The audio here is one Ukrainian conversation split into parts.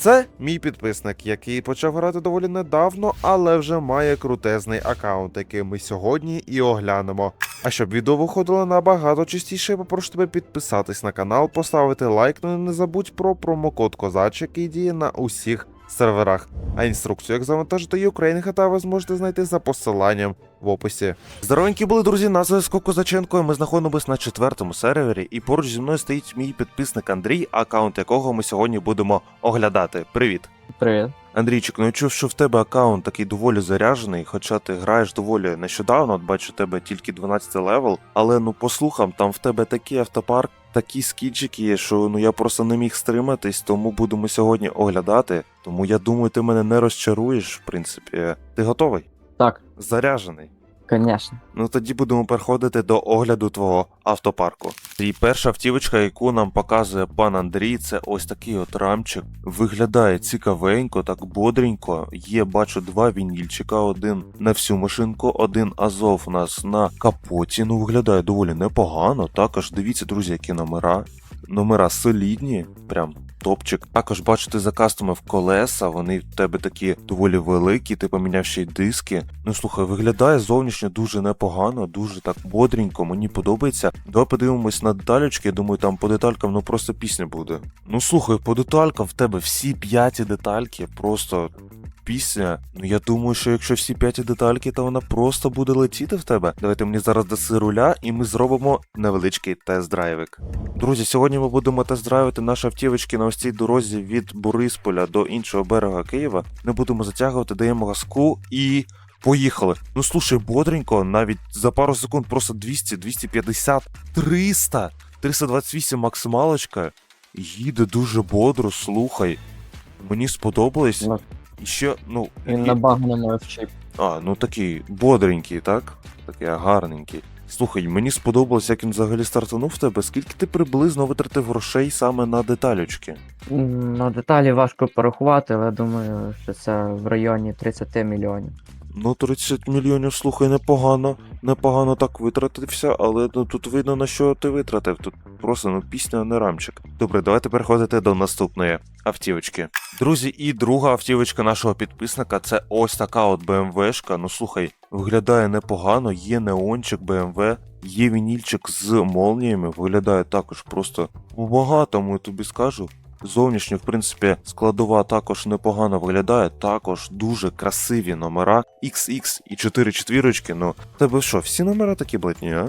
Це мій підписник, який почав грати доволі недавно, але вже має крутезний аккаунт, який ми сьогодні і оглянемо. А щоб відео виходило набагато частіше, попрошу тебе підписатись на канал, поставити лайк, ну і не забудь про промокод Козач, який діє на усіх серверах. А інструкцію, як завантажити Ukraine GTA, ви зможете знайти за посиланням в описі. Здоровенькі були друзі, на зв'язку Козаченко. Ми знаходимося на четвертому сервері, і поруч зі мною стоїть мій підписник Андрій, аккаунт якого ми сьогодні будемо оглядати. Привіт. Привіт. Андрійчик, ну я чув, що в тебе аккаунт такий доволі заряджений, хоча ти граєш доволі нещодавно, от бачу тебе тільки 12 левел, але ну по слухам, там в тебе такий автопарк, такі скіджики що ну я просто не міг стриматись, тому будемо сьогодні оглядати. Тому я думаю, ти мене не розчаруєш, в принципі. Ти готовий? Так, Заряджений. Звісно. Ну тоді будемо переходити до огляду твого автопарку. І перша автівочка, яку нам показує пан Андрій, це ось такий от рамчик. Виглядає цікавенько, так бодренько. Є, бачу, два вінільчика, один на всю машинку, один Азов у нас на капоті. Ну, виглядає доволі непогано. Також дивіться, друзі, які номера. Номера солідні, прям топчик. Також ти закастомив колеса, вони в тебе такі доволі великі, ти поміняв ще й диски. Ну слухай, виглядає зовнішньо дуже непогано, дуже так бодренько, мені подобається. Давай подивимось на деталечки, я думаю, там по деталькам ну просто пісня буде. Ну слухай, по деталькам в тебе всі п'яті детальки, просто пісня. Ну я думаю, що якщо всі п'яті детальки, то вона просто буде летіти в тебе. Давайте мені зараз даси руля, і ми зробимо невеличкий тест-драйвик. Друзі, сьогодні ми будемо тест-драйвити наші автівочки на ось цій дорозі від Борисполя до іншого берега Києва. Не будемо затягувати, даємо газку і. Поїхали. Ну слушай, бодренько, навіть за пару секунд просто 200, 250, 300, 328 максималочка. Їде дуже бодро, слухай. Мені сподобалось. І ще, ну. Він і- на багному а, ну такий бодренький, так? Такий гарненький. Слухай, мені сподобалось, як він взагалі стартанув в тебе. Скільки ти приблизно витратив грошей саме на деталючки? На деталі важко порахувати, але думаю, що це в районі 30 мільйонів. Ну, 30 мільйонів, слухай, непогано. Непогано так витратився, але ну тут видно на що ти витратив. Тут просто ну пісня, а не рамчик. Добре, давайте переходити до наступної автівочки. Друзі, і друга автівочка нашого підписника це ось така от BMW-шка. Ну слухай, виглядає непогано, є неончик BMW, є вінільчик з молніями, виглядає також просто багатому, я тобі скажу. Зовнішньо, в принципі, складова також непогано виглядає, також дуже красиві номера. XX і 4 четвірочки. Ну, тебе що, всі номера такі блатні, а?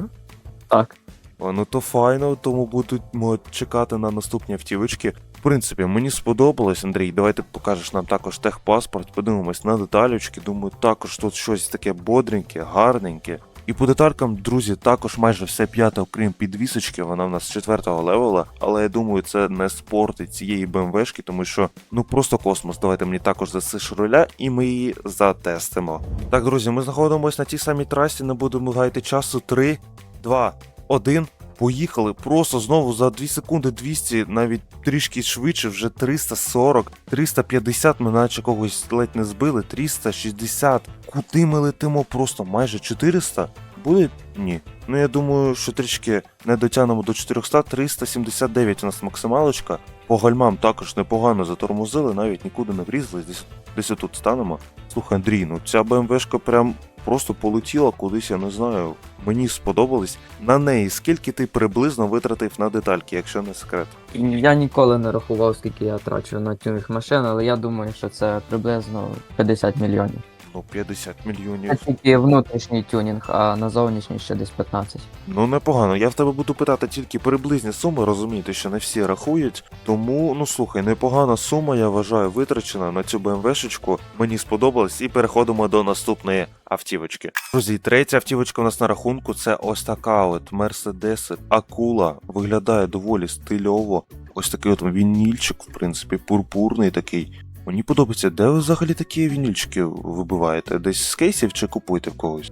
Так. А, ну то файно, тому будемо чекати на наступні автівочки. В принципі, мені сподобалось, Андрій. Давай ти покажеш нам також техпаспорт, подивимось на деталючки. Думаю, також тут щось таке бодреньке, гарненьке. І по деталькам, друзі, також майже все п'яте, окрім підвісочки, вона в нас четвертого левела, але я думаю, це не спорти цієї БМВшки, тому що ну просто космос. Давайте мені також засиш руля, і ми її затестимо. Так, друзі, ми знаходимося на тій самій трасі, не будемо гаяти часу. 3, 2, 1. Поїхали просто знову за 2 секунди 200, навіть трішки швидше, вже 340, 350, ми наче когось ледь не збили, 360. Куди ми летимо? Просто майже 400? Буде? Ні. Ну я думаю, що трішки не дотягнемо до 400, 379 у нас максималочка. По гальмам також непогано затормозили, навіть нікуди не врізались, десь, десь тут станемо. Слухай, Андрій, ну ця БМВшка прям просто полетіла кудись, я не знаю. Мені сподобалось. На неї скільки ти приблизно витратив на детальки, якщо не секрет? Я ніколи не рахував, скільки я трачу на тюнінг машин, але я думаю, що це приблизно 50 мільйонів. Ну, 50 Це мільйонів. тільки внутрішній тюнінг, а на зовнішній ще десь 15. Ну непогано. Я в тебе буду питати тільки приблизні суми, розумієте, що не всі рахують. Тому, ну слухай, непогана сума, я вважаю, витрачена на цю БМВшечку. Мені сподобалось, і переходимо до наступної автівочки. Друзі, третя автівочка у нас на рахунку це ось така от Mercedes Акула. Виглядає доволі стильово. Ось такий от вінільчик, в принципі, пурпурний такий. Мені подобається, де ви взагалі такі вінільчики вибиваєте? Десь з кейсів чи купуєте в когось?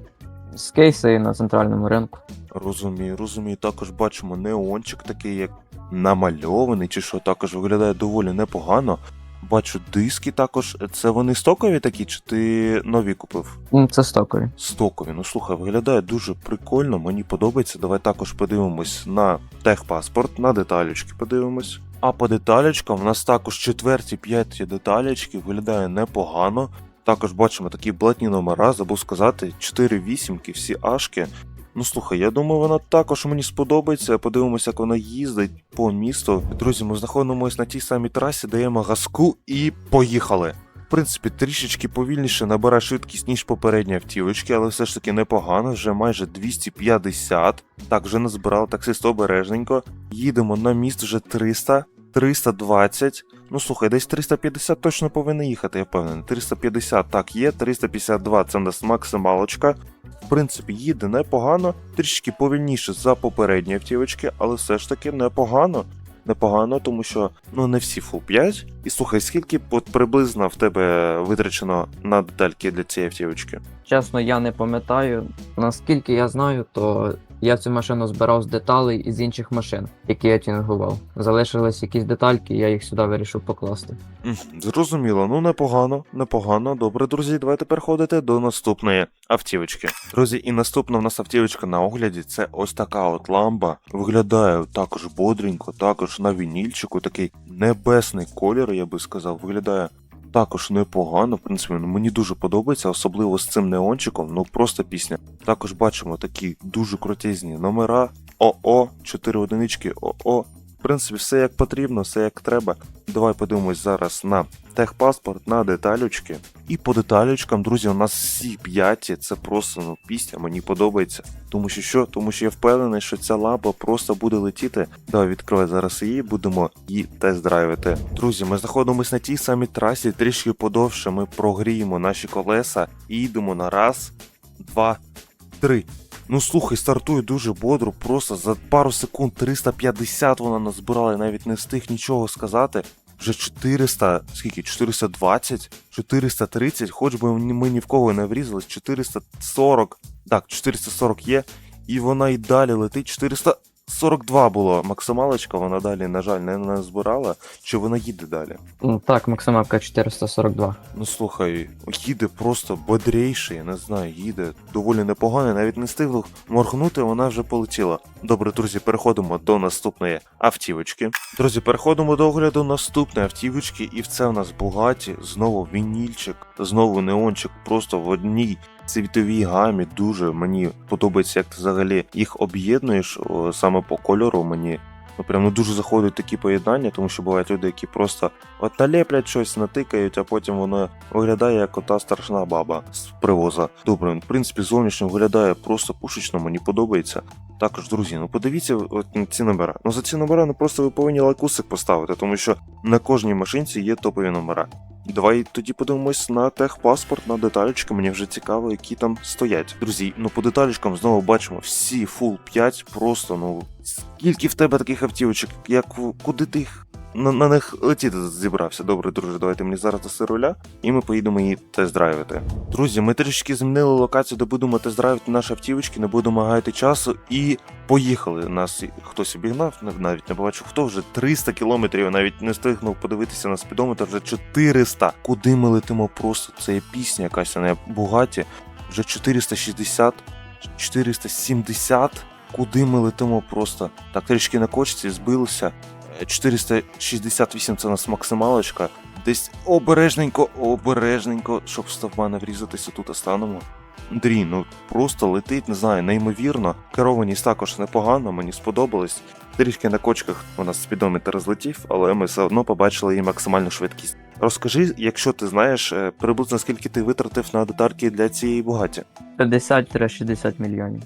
З кейси на центральному ринку. Розумію, розумію. Також бачимо неончик такий, як намальований, чи що також виглядає доволі непогано. Бачу диски також. Це вони стокові такі, чи ти нові купив? Це стокові. Стокові. Ну слухай, виглядає дуже прикольно, мені подобається. Давай також подивимось на техпаспорт, на деталючки подивимось. А по деталечкам в нас також четверті, п'яті деталечки виглядає непогано. Також бачимо такі блатні номера, забув сказати, 4 вісімки, всі ашки. Ну слухай, я думаю, вона також мені сподобається. Подивимося, як вона їздить по місту. Друзі, ми знаходимося на тій самій трасі, даємо газку і поїхали. В принципі, трішечки повільніше набирає швидкість, ніж попередні автівочки, але все ж таки непогано, вже майже 250. Так, вже назбирав таксист обережненько. Їдемо на міст вже 300, 320. Ну слухай, десь 350 точно повинен їхати, я впевнений. 350 так є, 352 це в нас максималочка. В принципі, їде непогано, трішки повільніше за попередні автівочки, але все ж таки непогано. Непогано, тому що ну не всі full 5. І слухай, скільки от приблизно в тебе витрачено на детальки для цієї автівочки? Чесно, я не пам'ятаю. Наскільки я знаю, то я цю машину збирав з деталей із інших машин, які я тюнгував. Залишились якісь детальки, я їх сюди вирішив покласти. Зрозуміло, ну непогано, непогано. Добре, друзі, давайте переходити до наступної автівочки. Друзі, і наступна в нас автівочка на огляді це ось така от ламба. Виглядає також бодренько, також на вінільчику, такий небесний колір, я би сказав, виглядає. Також непогано, в принципі, ну, мені дуже подобається, особливо з цим неончиком, ну просто пісня. Також бачимо такі дуже крутізні номера. ОО, 4 одинички, ОО, в принципі, все як потрібно, все як треба. Давай подивимось зараз на техпаспорт, на деталючки. І по деталючкам, друзі, у нас всі п'яті. Це просто ну, пісня, мені подобається. Тому що що? Тому що я впевнений, що ця лампа просто буде летіти. Давай відкривай зараз її, будемо її тест-драйвити. Друзі, ми знаходимося на тій самій трасі, трішки подовше. Ми прогріємо наші колеса і йдемо на раз, два, три. Ну слухай, стартує дуже бодро, просто за пару секунд 350 вона назбирала, і навіть не встиг нічого сказати. Вже 400, скільки? 420, 430, хоч би ми ні в кого не врізались, 440, так, 440 є, і вона і далі летить. 442 було максималочка, вона далі, на жаль, не назбирала, чи вона їде далі. Ну, Так, максималка 442. Ну слухай, їде просто бодрейший, я не знаю, їде доволі непогано, навіть не встигла моргнути, вона вже полетіла. Добре, друзі, переходимо до наступної автівочки. Друзі, переходимо до огляду наступної автівочки, і в це в нас Бугаті, знову вінільчик, знову неончик, просто в одній цвітовій гамі. Дуже мені подобається, як ти взагалі їх об'єднуєш саме по кольору. Мені ну прям ну дуже заходять такі поєднання, тому що бувають люди, які просто от налеплять щось, натикають, а потім воно виглядає як ота страшна баба з привоза. Добре, в принципі, зовнішньо виглядає просто пушечно, мені подобається. Також, друзі, ну подивіться от на ці номера. Ну за ці номера ну просто ви повинні лайкусик поставити, тому що на кожній машинці є топові номера. Давай тоді подивимось на техпаспорт, на деталічки. Мені вже цікаво, які там стоять. Друзі, ну по деталічкам знову бачимо всі full 5, просто ну скільки в тебе таких автівочок, як куди ти їх на, на них летіти зібрався. Добре, друже, давайте мені зараз даси руля, і ми поїдемо її тест-драйвити. Друзі, ми трішки змінили локацію, де будемо тест-драйвити наші автівочки, не будемо гаяти часу і поїхали. Нас хтось обігнав, навіть не побачив хто вже 300 кілометрів, навіть не встигнув подивитися на спідометр, вже 400. Куди ми летимо просто? Це є пісня якась, а Бугаті. Вже 460, 470. Куди ми летимо просто? Так, трішки на кочці збилися. Е, 468 це у нас максималочка. Десь обережненько, обережненько, щоб в стовба врізатися, тут останемо. Андрій, ну просто летить, не знаю, неймовірно. Керованість також непогано, мені сподобалось. Трішки на кочках у нас спідометр розлетів, але ми все одно побачили її максимальну швидкість. Розкажи, якщо ти знаєш, е, приблизно скільки ти витратив на детальки для цієї бугаті. 50-60 мільйонів.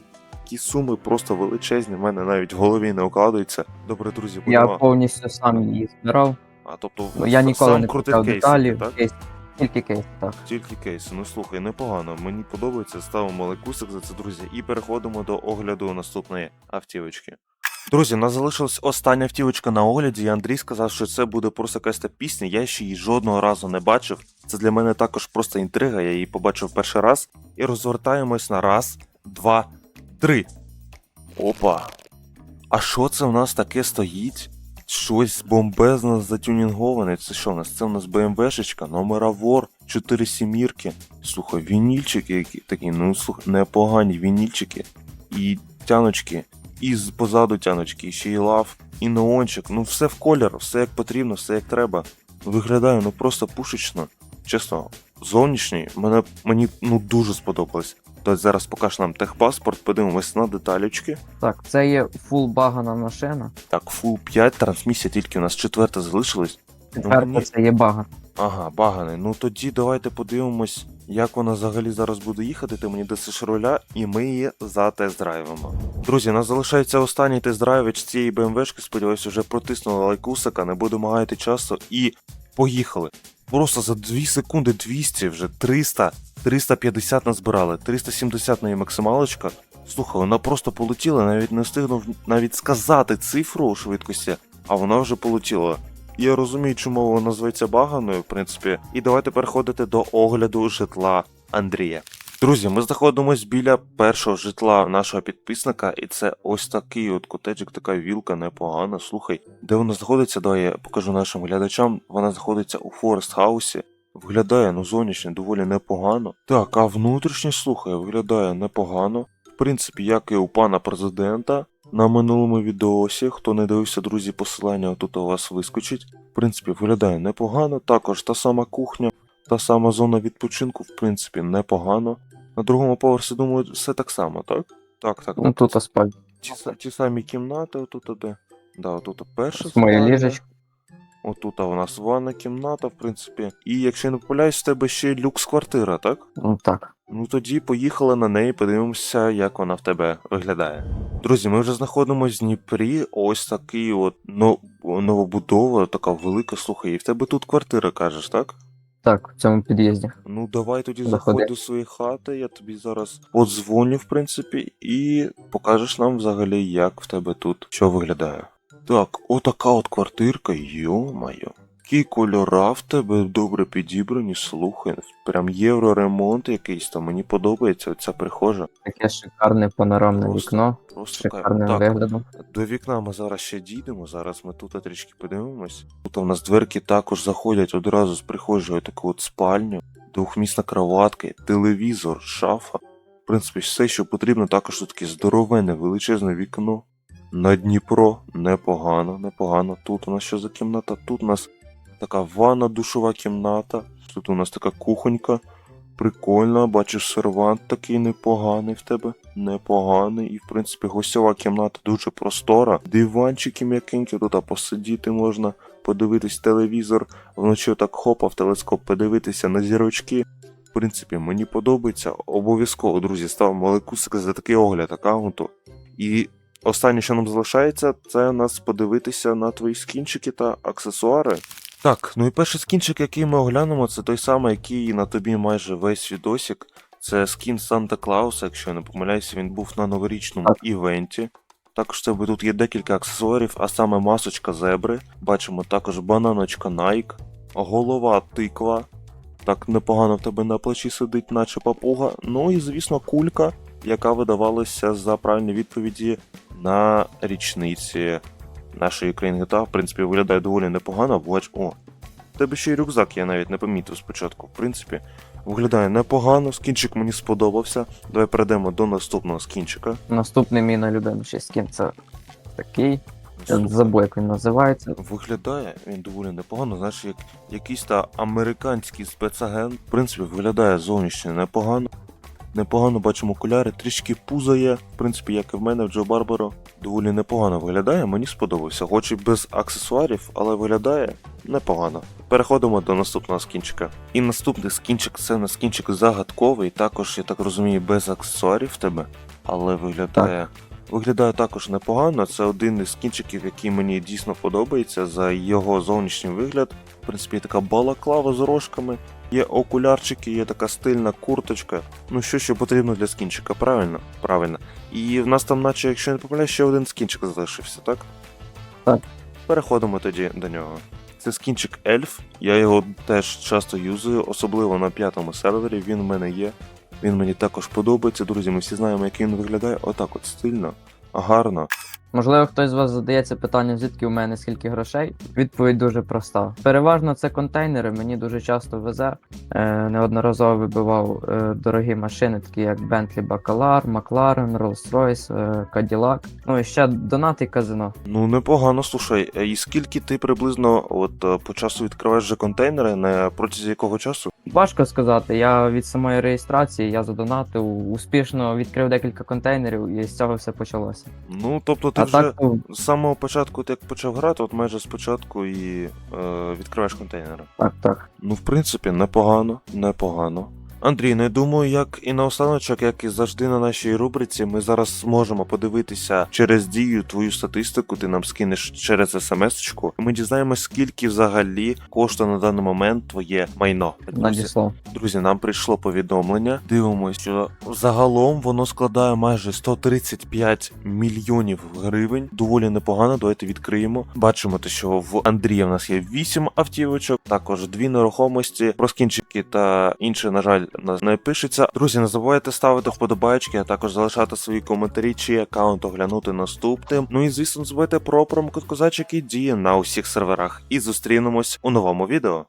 Такі суми просто величезні, в мене навіть в голові не укладаються. Добре, друзі, Я повністю сам її збирав. А тобто Ну, я ніколи сам не крутив кейси, деталі. так? Кейс, тільки кейс, так. Тільки кейси. Ну слухай, непогано. Мені подобається, ставимо лайкусик за це, друзі, і переходимо до огляду наступної автівочки. Друзі, нас залишилась остання автівочка на огляді, і Андрій сказав, що це буде просто якась та пісня. Я ще її жодного разу не бачив. Це для мене також просто інтрига, я її побачив перший раз. І розвертаємось на раз, два, три. Опа. А що це в нас таке стоїть? Щось бомбезно затюнінговане. Це що в нас? Це в нас БМВшечка, номера вор, 4 сімірки. Слухай, вінільчики які такі, ну слухай, непогані вінільчики. І тяночки. і з позаду тяночки, і ще й лав, і неончик. Ну все в колір, все як потрібно, все як треба. Виглядає ну просто пушечно. Чесно, зовнішній мене мені ну дуже сподобалось. То зараз покаж нам техпаспорт, подивимось на деталічки. Так, це є фул багана машина. Так, фул 5, трансмісія тільки у нас четверта залишилась. Тепер мені- це є баган. Ага, баганий. Ну тоді давайте подивимось, як вона взагалі зараз буде їхати. Ти мені дасиш руля, і ми її затест-драйвимо. Друзі, нас залишається останній тест-драйвич цієї БМВшки. Сподіваюсь, вже протиснули лайкусика, не будемо гаяти часу і поїхали. Просто за 2 секунди 200, вже 300, 350 назбирали, 370 на її максималочка. Слухай, вона просто полетіла, навіть не встигнув навіть сказати цифру у швидкості, а вона вже полетіла. Я розумію, чому вона називається баганою, в принципі. І давайте переходити до огляду житла Андрія. Друзі, ми знаходимося біля першого житла нашого підписника, і це ось такий от котеджик, така вілка непогана. Слухай, де вона знаходиться, давай я покажу нашим глядачам. Вона знаходиться у Форест Хаусі. Виглядає ну зовнішньо доволі непогано. Так, а внутрішнє слухай, виглядає непогано. В принципі, як і у пана президента. На минулому відеосі, хто не дивився, друзі, посилання тут у вас вискочить. В принципі, виглядає непогано. Також та сама кухня, та сама зона відпочинку, в принципі, непогано. На другому поверсі, думаю, все так само, так? Так, так. Ну тут асфальт. ті, ті самі кімнати, отут де. Да, отут перша моє ліжечко. Отут у нас ванна кімната, в принципі. І якщо я не помиляюсь, в тебе ще люкс-квартира, так? Ну так. Ну тоді поїхали на неї, подивимося, як вона в тебе виглядає. Друзі, ми вже знаходимося в Дніпрі. Ось такий от но, новобудова, така велика, слухай, і в тебе тут квартира, кажеш, так? Так, в цьому під'їзді. Ну давай тоді Заходи. заходь до своєї хати, я тобі зараз подзвоню, в принципі, і покажеш нам взагалі, як в тебе тут що виглядає. Так, отака от квартирка, йо-моє. Які кольора в тебе добре підібрані, слухай, прям євроремонт якийсь там, мені подобається оця прихожа. Таке шикарне панорамне Просто вікно. Просто кайф. Шикарним Так, виглядом. до вікна ми зараз ще дійдемо. Зараз ми тут трішки подивимось. Тут у нас дверки також заходять одразу з прихожої таку от спальню, двохмісна кроватка, телевізор, шафа. В принципі, все, що потрібно, також тут таке здоровенне, величезне вікно. На Дніпро непогано, непогано. Тут у нас що за кімната? Тут у нас така ванна, душова кімната. Тут у нас така кухонька. Прикольно, бачиш, сервант такий непоганий в тебе. Непоганий. І, в принципі, гостьова кімната дуже простора. Диванчики м'якенькі, тут посидіти можна, подивитись телевізор, вночі так хопа в телескоп, подивитися на зірочки. В принципі, мені подобається. Обов'язково, друзі, ставимо лайкусик за такий огляд аккаунту. І останнє, що нам залишається, це у нас подивитися на твої скінчики та аксесуари. Так, ну і перший скінчик, який ми оглянемо, це той самий, який на тобі майже весь відосік. Це скін Санта Клауса, якщо я не помиляюся, він був на новорічному Так. івенті. Також в тебе тут є декілька аксесуарів, а саме масочка зебри. Бачимо також бананочка Nike, голова тиква. Так непогано в тебе на плечі сидить, наче папуга. Ну і звісно, кулька, яка видавалася за правильні відповіді на річниці нашої GTA. В принципі, виглядає доволі непогано. Бач, о, в тебе ще й рюкзак, я навіть не помітив спочатку. В принципі, виглядає непогано, скінчик мені сподобався. Давай перейдемо до наступного скінчика. Наступний мій найлюбиміший скін це такий. Я забув, як він називається. Виглядає він доволі непогано, знаєш, як якийсь та американський спецагент. В принципі, виглядає зовнішньо непогано. Непогано бачимо окуляри, трішки пузо є, в принципі, як і в мене в Джо Барбаро. Доволі непогано виглядає, мені сподобався. Хоч і без аксесуарів, але виглядає непогано. Переходимо до наступного скінчика. І наступний скінчик це на скінчик загадковий, також, я так розумію, без аксесуарів в тебе, але виглядає. Виглядає також непогано. Це один із скінчиків, який мені дійсно подобається за його зовнішній вигляд. В принципі, така балаклава з рожками, є окулярчики, є така стильна курточка. Ну що ще потрібно для скінчика, правильно? Правильно. І в нас там, наче, якщо не помиляю, ще один скінчик залишився, так? Так. Переходимо тоді до нього. Це скінчик Ельф. Я його теж часто юзаю, особливо на п'ятому сервері. Він в мене є. Він мені також подобається, друзі. Ми всі знаємо, як він виглядає. Отак от стильно, гарно. Можливо, хтось з вас задається питанням, звідки у мене скільки грошей. Відповідь дуже проста. Переважно це контейнери. Мені дуже часто везе. Е, неодноразово вибивав е, дорогі машини, такі як Bentley Bacalar, McLaren, Rolls-Royce, е, Cadillac. Ну і ще донат і казино. Ну непогано, слушай. Е, І скільки ти приблизно от е, по часу відкриваєш же контейнери, на протязі якого часу? Важко сказати. Я від самої реєстрації я задонатив, успішно відкрив декілька контейнерів, і з цього все почалося. Ну тобто ти а вже так, ну, з самого початку, ти як почав грати, от майже спочатку і е, відкриваєш контейнери. так, так. Ну, в принципі, непогано, непогано. Андрій, ну я думаю, як і на останочок, як і завжди на нашій рубриці, ми зараз зможемо подивитися через дію твою статистику, ти нам скинеш через смс-очку. Ми дізнаємось, скільки взагалі коштує на даний момент твоє майно. Надіслав. Друзі, нам прийшло повідомлення. Дивимось, що загалом воно складає майже 135 мільйонів гривень. Доволі непогано. Давайте відкриємо. Бачимо те, що в Андрія в нас є 8 автівочок, також дві нерухомості, про скінчики та інше, на жаль, не пишеться. Друзі, не забувайте ставити вподобайки, а також залишати свої коментарі, чи аккаунт оглянути наступним. Ну і звісно, забувайте про промокод козачик і діє на усіх серверах. І зустрінемось у новому відео.